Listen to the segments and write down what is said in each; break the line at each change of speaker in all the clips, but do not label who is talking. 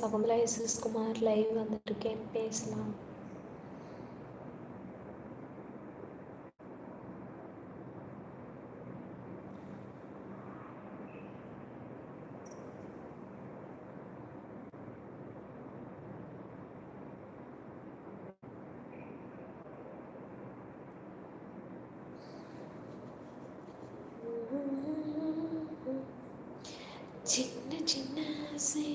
Shakuntala S Kumar live வந்துட்டுருக்கேன் பேசலாம் சின்ன சின்ன ஆசை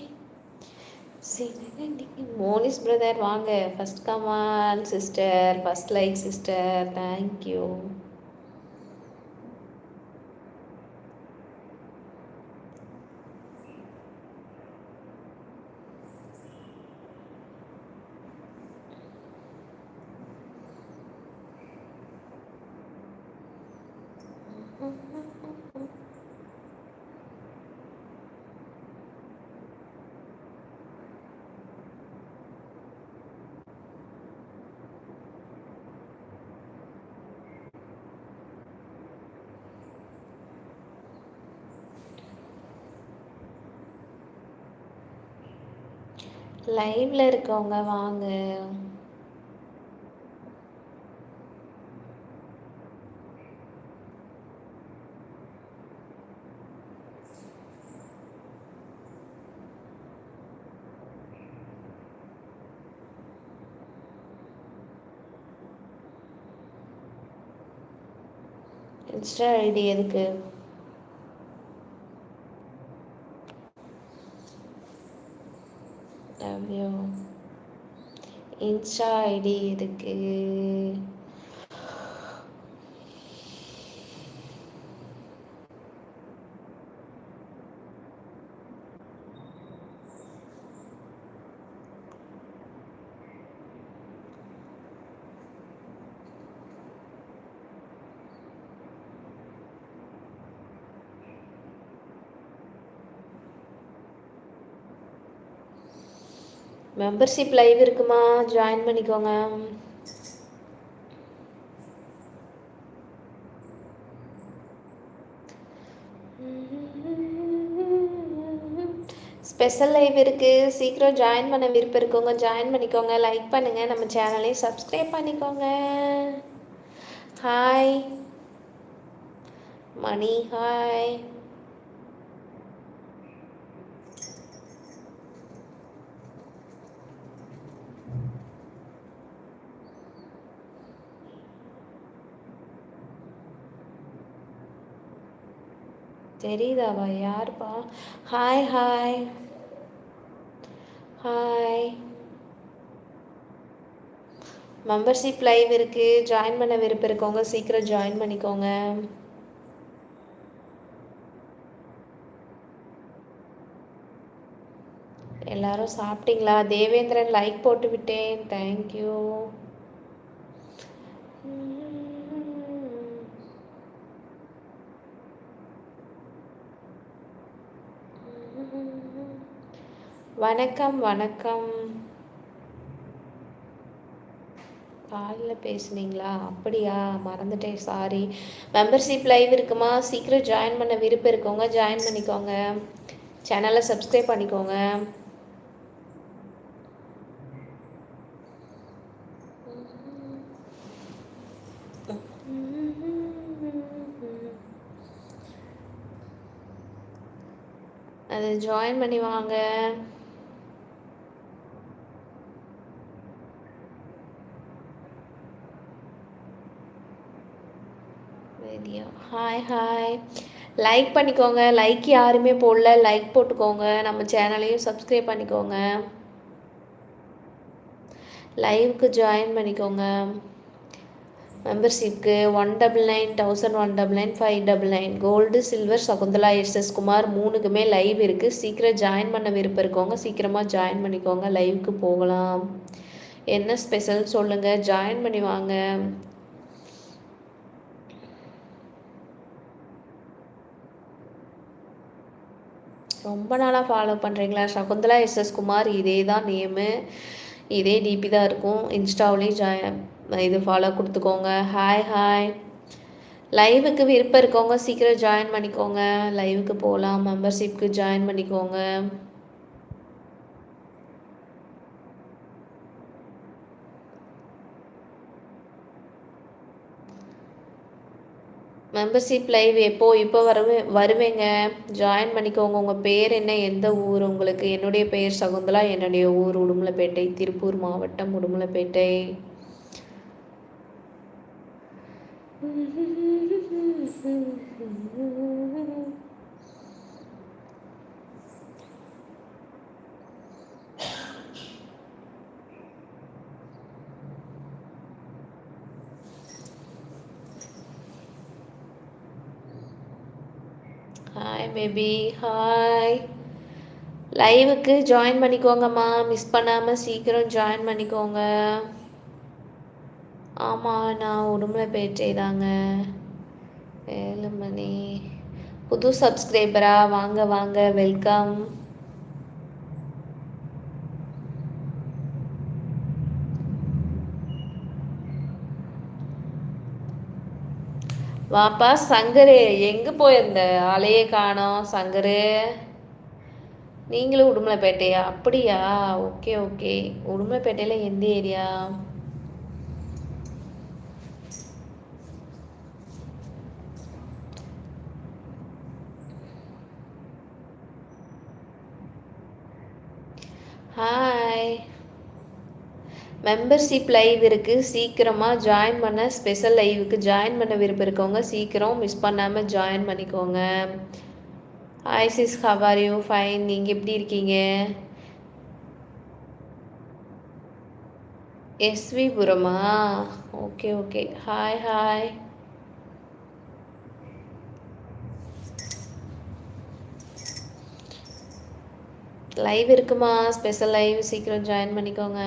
மோனிஸ் பிரதர் வாங்க. First come on sister first like sister thank you லைவ்ல இருக்கவங்க வாங்க. இன்ஸ்டா ஐடி எதுக்கு லவ் இன்ஸ்டா ஐடி இருக்குது மெம்பர்ஷிப் லைவ் இருக்குமா? ஜாயின் பண்ணிக்கோங்க. ஸ்பெஷல் லைவ் இருக்குது சீக்கிரம் ஜாயின் பண்ண விருப்பம் இருக்கவங்க ஜாயின் பண்ணிக்கோங்க. லைக் பண்ணுங்கள் நம்ம சேனலையும் சப்ஸ்கிரைப் பண்ணிக்கோங்க. ஹாய் மணி ஹாய் தெரியுதாவா யாருப்பா? Hi hi hi membership live இருக்குது ஜாயின் பண்ண விருப்பம் இருக்கவங்க சீக்கிரம் ஜாயின் பண்ணிக்கோங்க. எல்லாரும் சாப்பிட்டீங்களா? தேவேந்திரன் லைக் போட்டு விட்டேன். தேங்க்யூ வணக்கம் வணக்கம். காலில் பேசுனீங்களா? அப்படியா? மறந்துட்டேன் சாரி மெம்பர்ஷிப் லைவ் இருக்குமா? சீக்கிரம் ஜாயின் பண்ண விருப்பம் இருக்கவங்க ஜாயின் பண்ணிக்கோங்க. சேனலை சப்ஸ்கிரைப் பண்ணிக்கோங்க. அது ஜாயின் பண்ணி வாங்க. ஹாய் ஹாய் லைக் பண்ணிக்கோங்க. லைக் யாருமே போடல. லைக் போட்டுக்கோங்க. நம்ம சேனலையும் சப்ஸ்கிரைப் பண்ணிக்கோங்க. லைவுக்கு ஜாயின் பண்ணிக்கோங்க. மெம்பர்ஷிப்க்கு one double nine thousand one double nine five double nine gold silver Shakuntala SS Kumar மூணுக்குமே live இருக்குது சீக்கிரம் ஜாயின் பண்ண விருப்பம் இருக்கவங்க சீக்கிரமாக ஜாயின் பண்ணிக்கோங்க. லைவுக்கு போகலாம். என்ன ஸ்பெஷல் சொல்லுங்கள் ஜாயின் பண்ணி வாங்க. ரொம்ப நாளாக ஃபாலோ பண்ணுறீங்களா சகுந்தலா எஸ்எஸ் குமார் இதே தான் நேமு இதே டிபி தான் இருக்கும். இன்ஸ்டாவிலையும் ஜாயின் இது ஃபாலோ கொடுத்துக்கோங்க. ஹாய் ஹாய் லைவுக்கு விருப்பம் இருக்கவங்க சீக்கிரம் ஜாயின் பண்ணிக்கோங்க. லைவுக்கு போகலாம் மெம்பர்ஷிப்க்கு ஜாயின் பண்ணிக்கோங்க. மெம்பர்ஷிப் லைவ் எப்போ இப்போ வரவே வருவேங்க. ஜாயின் பண்ணிக்கோங்க. உங்கள் பேர் என்ன எந்த ஊர் உங்களுக்கு என்னுடைய பெயர் சகுந்தலா என்னுடைய ஊர் உடுமலைப்பேட்டை திருப்பூர் மாவட்டம் உடுமலைப்பேட்டை. ஹாய் பேபி ஹாய் லைவுக்கு ஜாயின் பண்ணிக்கோங்கம்மா. மிஸ் பண்ணாமல் சீக்கிரம் ஜாயின் பண்ணிக்கோங்க. ஆமாம் நான் உடுமலைப்பேட்டை தாங்க. வேலுமணி. புது சப்ஸ்கிரைபரா வாங்க வாங்க வெல்கம் வாப்பா சங்கரு எங்கே போயிருந்த? ஆளையே காணோம் சங்கரு. நீங்களும் உடுமலைப்பேட்டையா? அப்படியா? Okay okay. உடுமலைப்பேட்டையில் எந்த ஏரியா? ஹாய் மெம்பர்ஷிப் லைவ் இருக்குது சீக்கிரமாக ஜாயின் பண்ண ஸ்பெஷல் லைவுக்கு ஜாயின் பண்ண விருப்பம் இருக்கவங்க சீக்கிரம் மிஸ் பண்ணாமல் ஜாயின் பண்ணிக்கோங்க. Hi sis how are you fine நீங்கள் எப்படி இருக்கீங்க? எஸ்விபுரமா okay okay hi hi live இருக்குமா? ஸ்பெஷல் லைவ் சீக்கிரம் ஜாயின் பண்ணிக்கோங்க.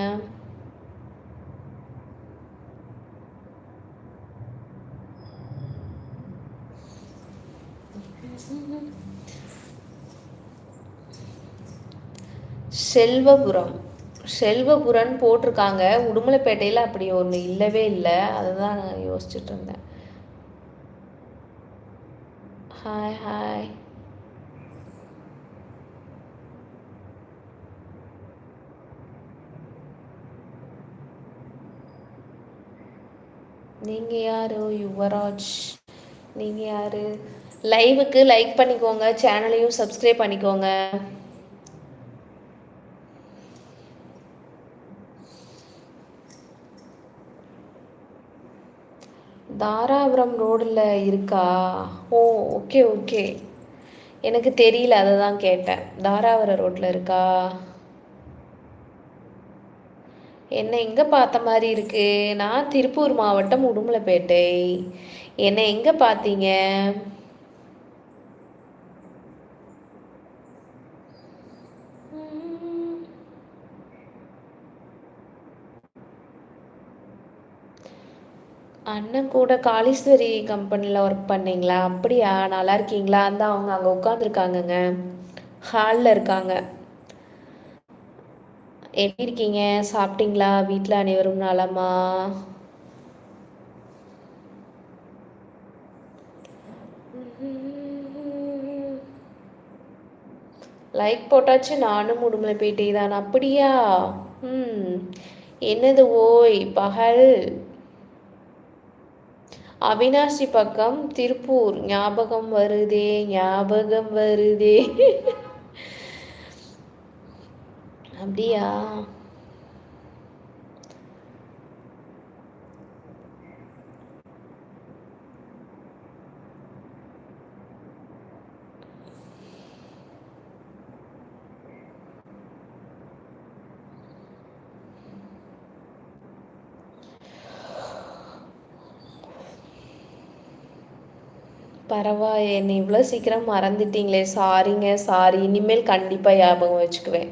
செல்வபுரம். செல்வபுரன் போட்டிருக்காங்க. உடுமலைப்பேட்டையில் அப்படி ஒன்று இல்லவே இல்லை. அதுதான் நான் யோசிச்சுட்டு இருந்தேன். ஹாய் ஹாய் நீங்கள் யார்? யுவராஜ். நீங்கள் யார்? லைவுக்கு லைக் பண்ணிக்கோங்க. சேனலையும் சப்ஸ்கிரைப் பண்ணிக்கோங்க. தாராபுரம் ரோடில் இருக்கா? Oh okay okay. எனக்கு தெரியல அதை தான் கேட்டேன். தாராபுரம் ரோட்டில் இருக்கா? என்னை எங்கே பார்த்த மாதிரி இருக்கு? நான் திருப்பூர் மாவட்டம் உடுமலைப்பேட்டை. என்னை எங்கே பார்த்தீங்க? அண்ணன் கூட காளீஸ்வரி கம்பெனியில் ஒர்க் பண்ணீங்களா? அப்படியா? நல்லா இருக்கீங்களா? அந்த அவங்க அங்கே உட்காந்துருக்காங்கங்க ஹாலில் இருக்காங்க. எப்படி இருக்கீங்க? சாப்பிட்டீங்களா? வீட்டில் அனைவரும் நலமா? லைக் போட்டாச்சு. நானும் உடுமலை பேட்டை தான். அப்படியா? ம் என்னது ஓய்? பகல். அவினாசி பக்கம் திருப்பூர். ஞாபகம் வருதே ஞாபகம் வருதே. அப்படியா? பரவாயில்ல என்னை இவ்வளோ சீக்கிரம் மறந்துட்டீங்களே சாரிங்க சாரி. இனிமேல் கண்டிப்பாக ஞாபகம் வச்சுக்குவேன்.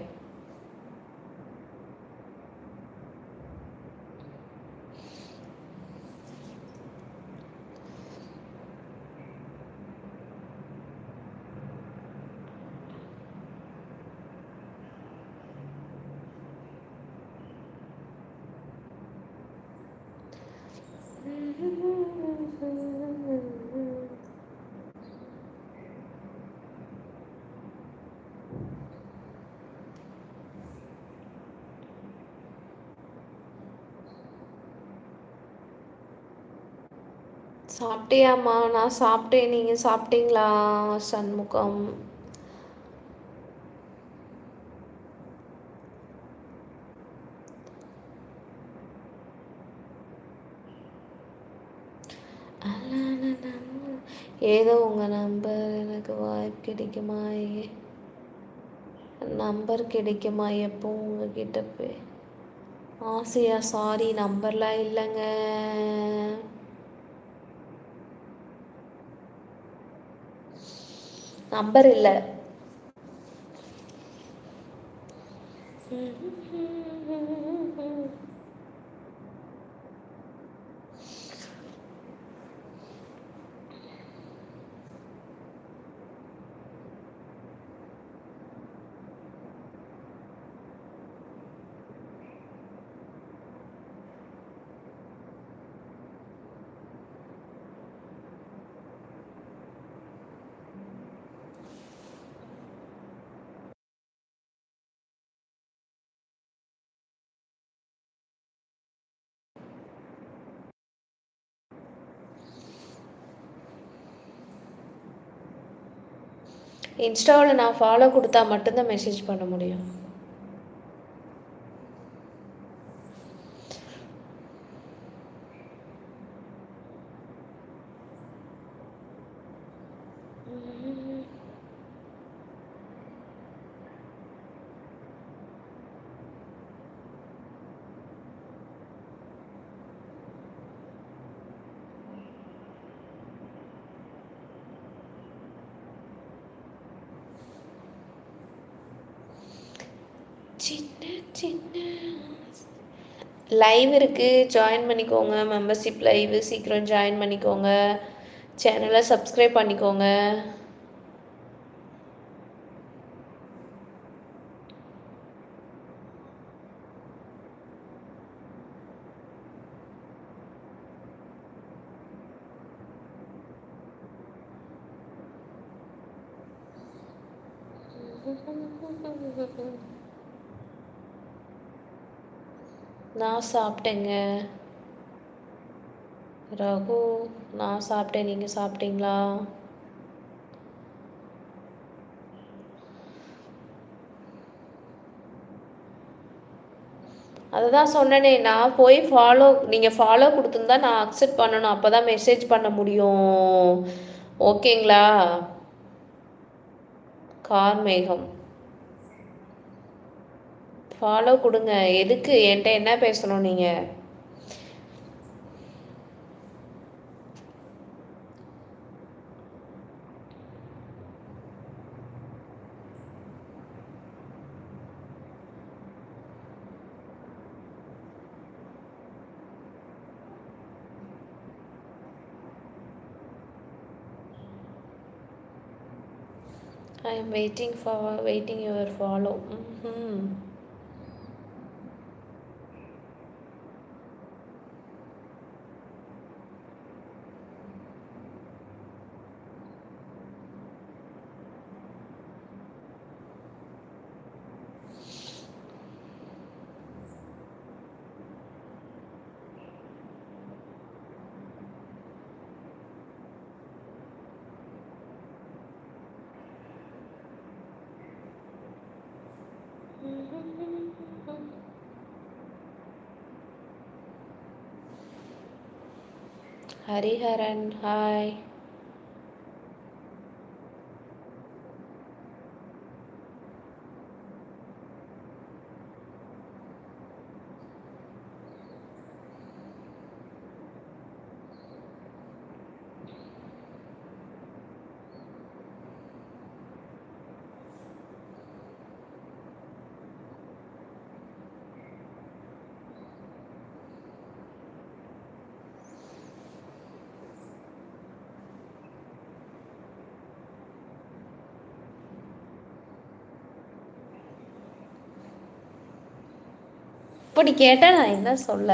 சாப்பிட்டியாம்மா? நான் சாப்பிட்டேன். நீங்கள் சாப்பிட்டீங்களா? சண்முகம். ஏதோ உங்கள் நம்பர் எனக்கு வாய்ப்பு கிடைக்குமா? நம்பர் கிடைக்குமா? எப்போ உங்ககிட்ட போய் ஆசையா சாரி நம்பர்லாம் இல்லைங்க. நம்பர் இல்லை. இன்ஸ்டாவில் நான் ஃபாலோ கொடுத்தா மட்டும்தான் மெசேஜ் பண்ண முடியும் சின்ன சின்ன லைவ் இருக்குது ஜாயின் பண்ணிக்கோங்க. மெம்பர்ஷிப் லைவ் சீக்கிரம் ஜாயின் பண்ணிக்கோங்க. சேனலை சப்ஸ்கிரைப் பண்ணிக்கோங்க. நான் சாப்பிட்டேங்க. ரகு நான் சாப்பிட்டேன். நீங்கள் சாப்பிட்டீங்களா? அதுதான் சொன்னனே நான் போய் ஃபாலோ நீங்கள் ஃபாலோ கொடுத்துருந்தா நான் அக்செப்ட் பண்ணணும். அப்போ தான் மெசேஜ் பண்ண முடியும். ஓகேங்களா கார்மேகம். ஃபாலோ கொடுங்க எதுக்கு என்கிட்ட என்ன பேசணும் நீங்கள் I am waiting for waiting your follow. Mm-hmm. Hariharan hi அப்படி கேட்டால் நான் என்ன சொல்ல?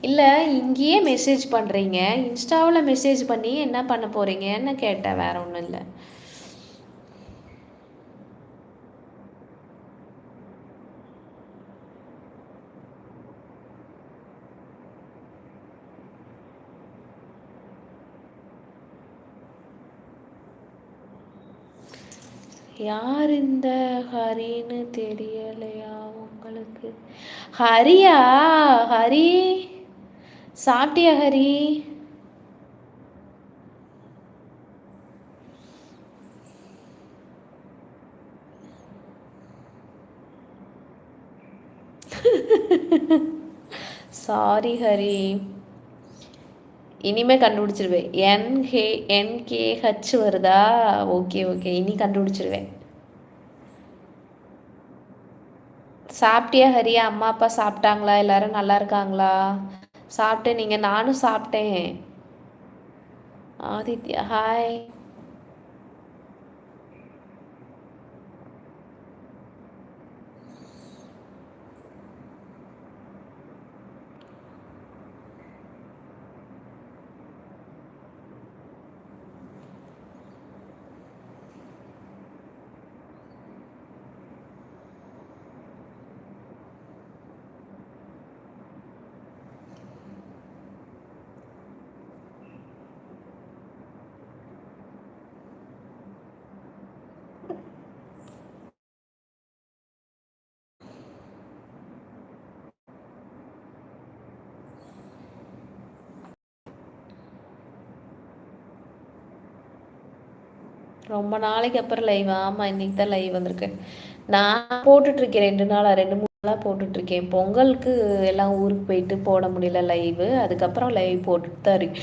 இல்லை இங்கேயே மெசேஜ் பண்ணுறீங்க இன்ஸ்டாவில் மெசேஜ் பண்ணி என்ன பண்ண போகிறீங்கன்னு கேட்டேன் வேறு ஒன்றும் இல்லை. யார் இந்த ஹரின்னு தெரியலையா உங்களுக்கு? ஹரியா? ஹரி? சாப்பிட்டியா ஹரி? சாரி ஹரி. இனிமே கண்டுபிடிச்சிருவேன். என் ஹே என் ஹச் வருதா? Okay okay. இனி கண்டுபிடிச்சிருவேன். சாப்பிட்டியா ஹரியா? அம்மா அப்பா சாப்பிட்டாங்களா? எல்லாரும் நல்லா இருக்காங்களா? சாப்பிட்டேன் நீங்கள் நானும் சாப்பிட்டேன். ஆதித்யா ஹாய் ரொம்ப நாளைக்கு அப்புறம் லைவ் ஆமாம் இன்னைக்கு தான் லைவ் வந்திருக்கேன் நான் போட்டுட்ருக்கேன் ரெண்டு நாளாக ரெண்டு மூணு நாளாக போட்டுட்ருக்கேன் பொங்கலுக்கு எல்லாம் ஊருக்கு போயிட்டு போட முடியல லைவு அதுக்கப்புறம் லைவ் போட்டுட்டு தான் இருக்கு.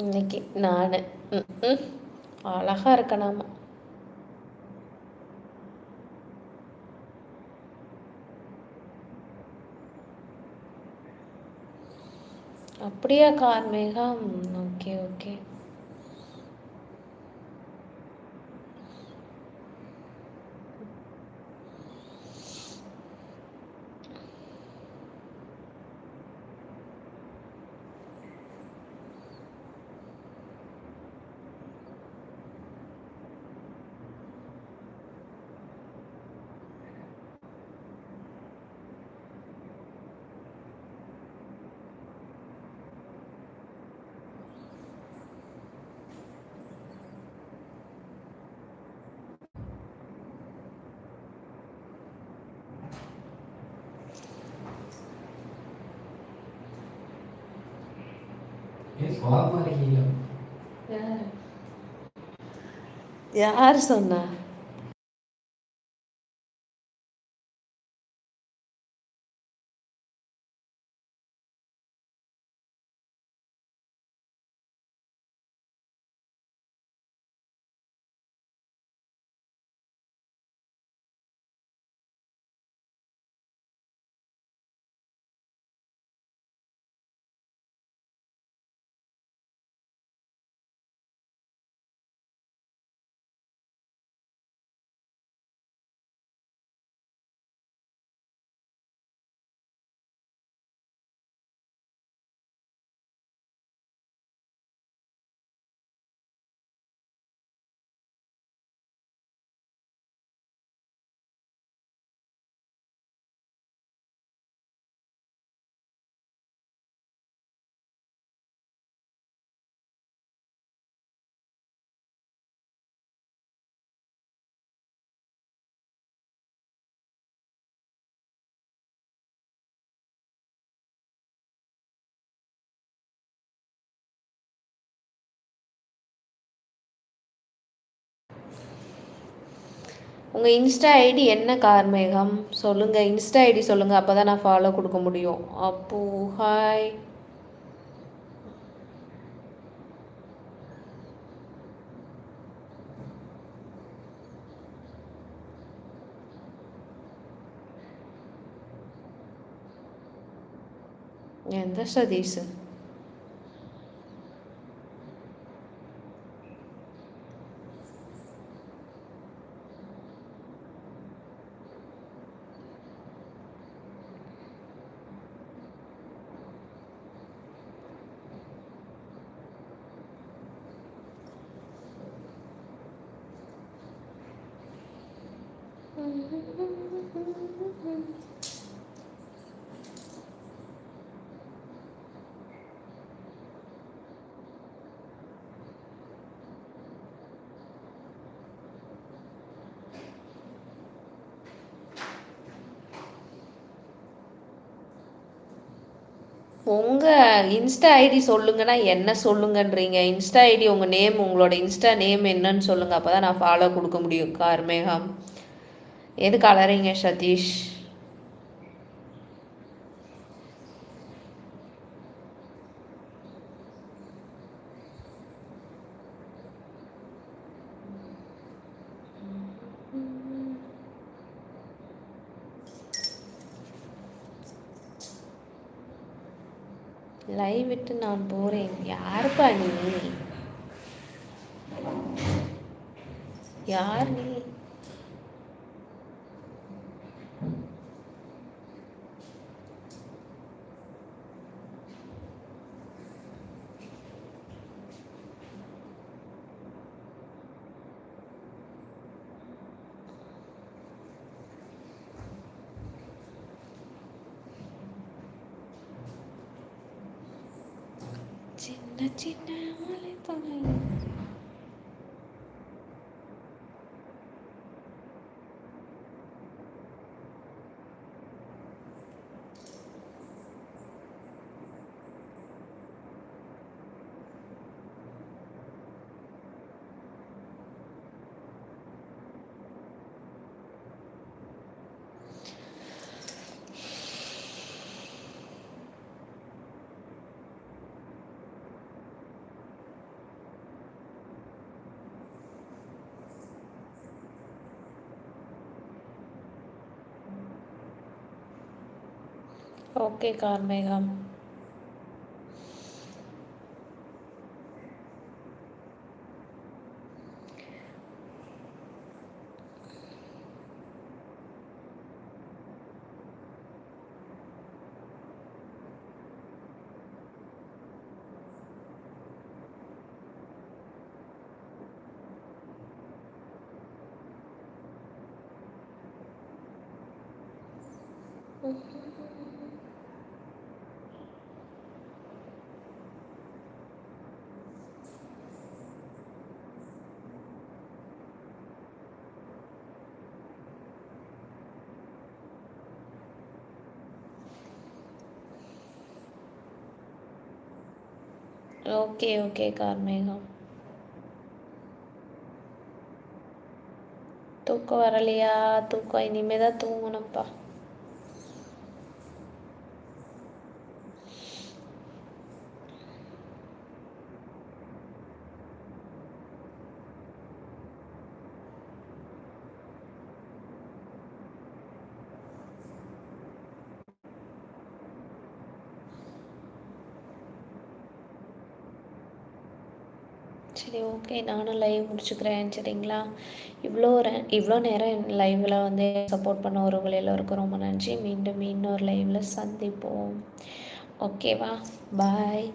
இன்னைக்கு நான். அழகா இருக்கணாமா. அப்படியா கார்மேகம் ஓகே ஓகே. யார் சொன்னா உங்கள் இன்ஸ்டா ஐடி என்ன கார்மேகம்? சொல்லுங்கள் இன்ஸ்டா ஐடி சொல்லுங்கள் அப்போ தான் நான் ஃபாலோ கொடுக்க முடியும். அப்போ ஹாய் எந்த சதீஷ்? உங்கள் இன்ஸ்டா ஐடி சொல்லுங்கன்னா என்ன சொல்லுங்கன்றீங்க? இன்ஸ்டா ஐடி உங்கள் நேம் உங்களோட இன்ஸ்டா நேம் என்னன்னு சொல்லுங்கள் அப்போ தான் நான் ஃபாலோ கொடுக்க முடியும். கார்மேகம் எது கலரிங்க சதீஷ்? லைவ் விட்டு நான் போகிறேன் யாருப்பா நீ? யார் நீ? சின்ன சின்ன ओके कार कार्मेघम। ஓகே ஓகே கார்மேகம் தூக்கம் வரலையா? தூக்கம் இனிமே தான் தூங்கணும்ப்பா. சரி ஓகே நானும் லைவ் முடிச்சுக்கிறேன் சரிங்களா? இவ்வளோ இவ்வளோ நேரம் லைவில் வந்து சப்போர்ட் பண்ண உறவுகள் எல்லோருக்கும் ரொம்ப நன்றி. மீண்டும் இன்னொரு லைவில் சந்திப்போம். ஓகேவா பாய்